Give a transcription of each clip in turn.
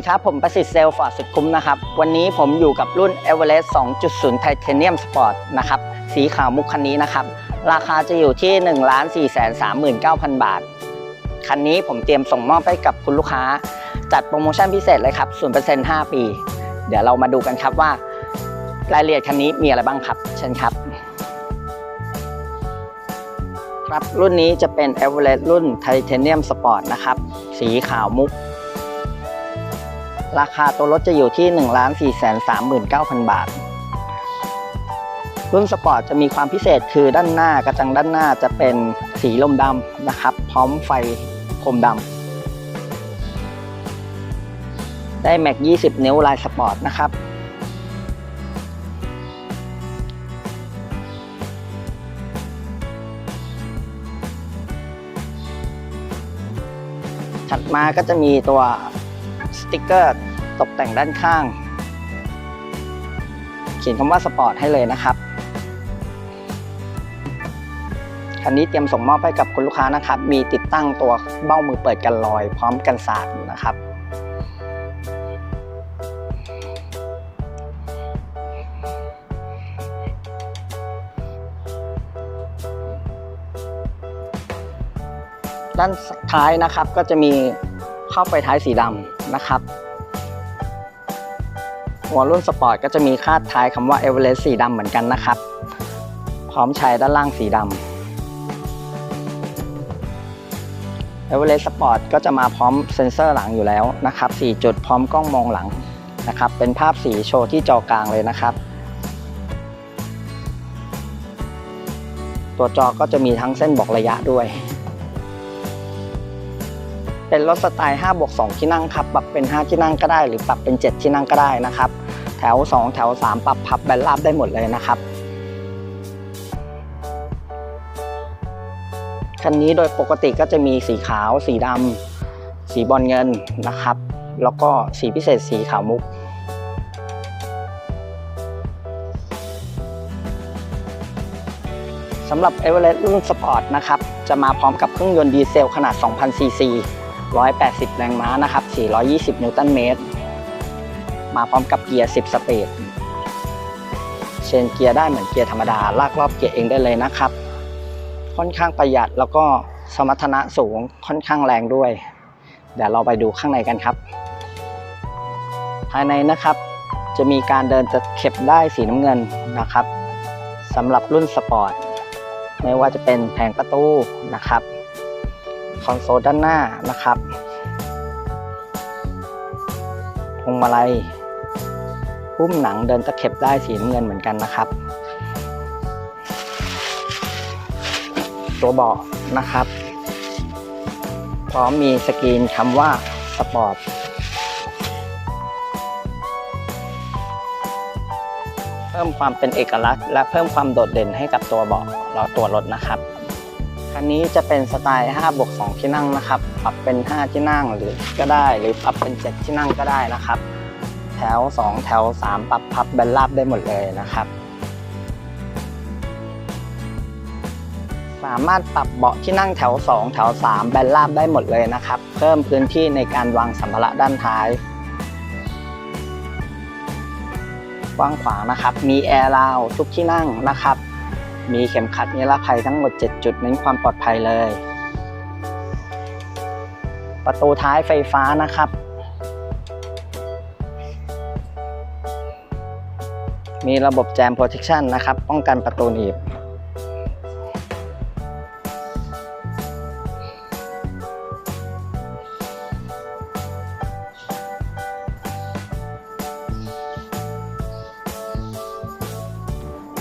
ดีครับ ผมประสิทธิ์เซลล์ฟอร์ดสุดคุ้มนะครับ วันนี้ผมอยู่กับรุ่น e v e r e s t 2.0 Titanium Sport นะครับ สีขาวมุกคันนี้นะครับ ราคาจะอยู่ที่ 1 4 3 9 0 0 0 บาท คันนี้ผมเตรียมส่งมอบให้กับคุณลูกค้า จัดโปรโมชั่นพิเศษเลยครับ 0% 5 ปี เดี๋ยวเรามาดูกันครับว่ารายละเอียดคันนี้มีอะไรบ้างครับ เชิญครับครับรุ่นนี้จะเป็น e v e r e s t รุ่น Titanium Sport นะครับ สีขาวมุก ราคาตัวรถจะอยู่ที่ 1 4 3 9 0 0 0 บาท รุ่นสปอร์ตจะมีความพิเศษคือด้านหน้ากระจังด้านหน้าจะเป็นสีลมดำนะครับ พร้อมไฟโคมดำได้แม็ก 20 นิ้วลายสปอร์ตนะครับถัดมาก็จะมีตัว สติกเกอร์ตกแต่งด้านข้าง เขียนคำว่าสปอร์ตให้เลยนะครับ คันนี้เตรียมส่งมอบให้กับคุณลูกค้านะครับ มีติดตั้งตัวเบ้ามือเปิดกันลอย พร้อมกันสาดนะครับด้านท้ายนะครับก็จะมี ข้อไฟท้ายสีดำนะครับหัวรุ่นสปอร์ตก็จะมีคาดท้ายคำว่า e v e r e s t สีดำเหมือนกันนะครับ พร้อมใช้ด้านล่างสีดำ e v e r e s t Sport ก็จะมาพร้อมเซ็นเซอร์หลังอยู่แล้วนะครับ4จุดพร้อมกล้องมองหลังนะครับ เป็นภาพสีโชว์ที่จอกลางเลยนะครับ ตัวจอก็จะมีทั้งเส้นบอกระยะด้วย เป็นรถสไตล์5บวก2ที่นั่งครับปรับเป็น 5 ที่นั่งก็ได้ หรือปรับเป็น 7 ที่นั่งก็ได้นะครับ แถว 2 แถว 3 ปรับพับแบนราบได้หมดเลยนะครับคันนี้โดยปกติก็จะมีสีขาว สีดำสีบอลเงินนะครับ แล้วก็สีพิเศษสีขาวมุกสำหรับ e v e r e s t รุ่นสปอร์ตนะครับ จะมาพร้อมกับเครื่องยนต์ดีเซลขนาด 2,000ซีซี 180 แรงม้านะครับ 420 นิวตันเมตร มาพร้อมกับเกียร์ 10 สปีด เชนเกียร์ได้เหมือนเกียร์ธรรมดา ลากรอบเกียร์เองได้เลยนะครับ ค่อนข้างประหยัดแล้วก็สมรรถนะสูง ค่อนข้างแรงด้วย เดี๋ยวเราไปดูข้างในกันครับ ภายในนะครับ จะมีการเดินตะเข็บได้สีน้ำเงินนะครับสำหรับรุ่นสปอร์ต ไม่ว่าจะเป็นแผงประตูนะครับ คอนโซลด้านหน้านะครับพวงมาลัยปุ้มหนังเดินตะเข็บได้สีน้ำเงินเหมือนกันนะครับ ตัวเบาะนะครับ พร้อมมีสกรีนคำว่าสปอร์ตเพิ่มความเป็นเอกลักษณ์ และเพิ่มความโดดเด่นให้กับตัวเบาะและตัวรถนะครับ คันนี้จะเป็นสไตล์5บวก2ที่นั่งนะครับ ปรับเป็น 5 ที่นั่งหรือก็ได้ หรือปรับเป็น 7 ที่นั่งก็ได้นะครับ แถว 2 แถว 3 ปรับพับแบนราบได้หมดเลยนะครับ สามารถปรับเบาะที่นั่งแถว 2 แถว 3 แบนราบได้หมดเลยนะครับ เพิ่มพื้นที่ในการวางสัมภาระด้านท้ายกว้างขวางนะครับ มีแอร์ราวทุกที่นั่งนะครับ มีเข็มขัดนิรภัยทั้งหมด 7 จุดเน้นความปลอดภัยเลย ประตูท้ายไฟฟ้านะครับ มีระบบแจม protection นะครับ ป้องกันประตูหนีบ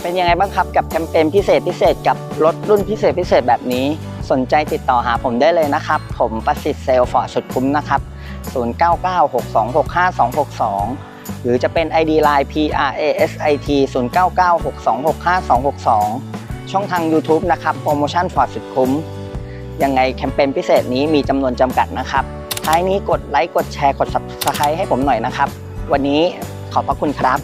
เป็นยังไงบ้างครับกับแคมเปญพิเศษพิเศษกับรถรุ่นพิเศษพิเศษแบบนี้ สนใจติดต่อหาผมได้เลยนะครับ ผมประสิทธิ์เซลฟอร์ดสุดคุ้มนะครับ 0996265262 หรือจะเป็น ID Line PRASIT 0996265262 ช่องทาง YouTube นะครับโปรโมชั่นฟอร์ดสุดคุ้ม ยังไงแคมเปญพิเศษนี้มีจำนวนจำกัดนะครับ ท้ายนี้กดไลค์กดแชร์กด Subscribe ให้ผมหน่อยนะครับ วันนี้ขอบพระคุณครับ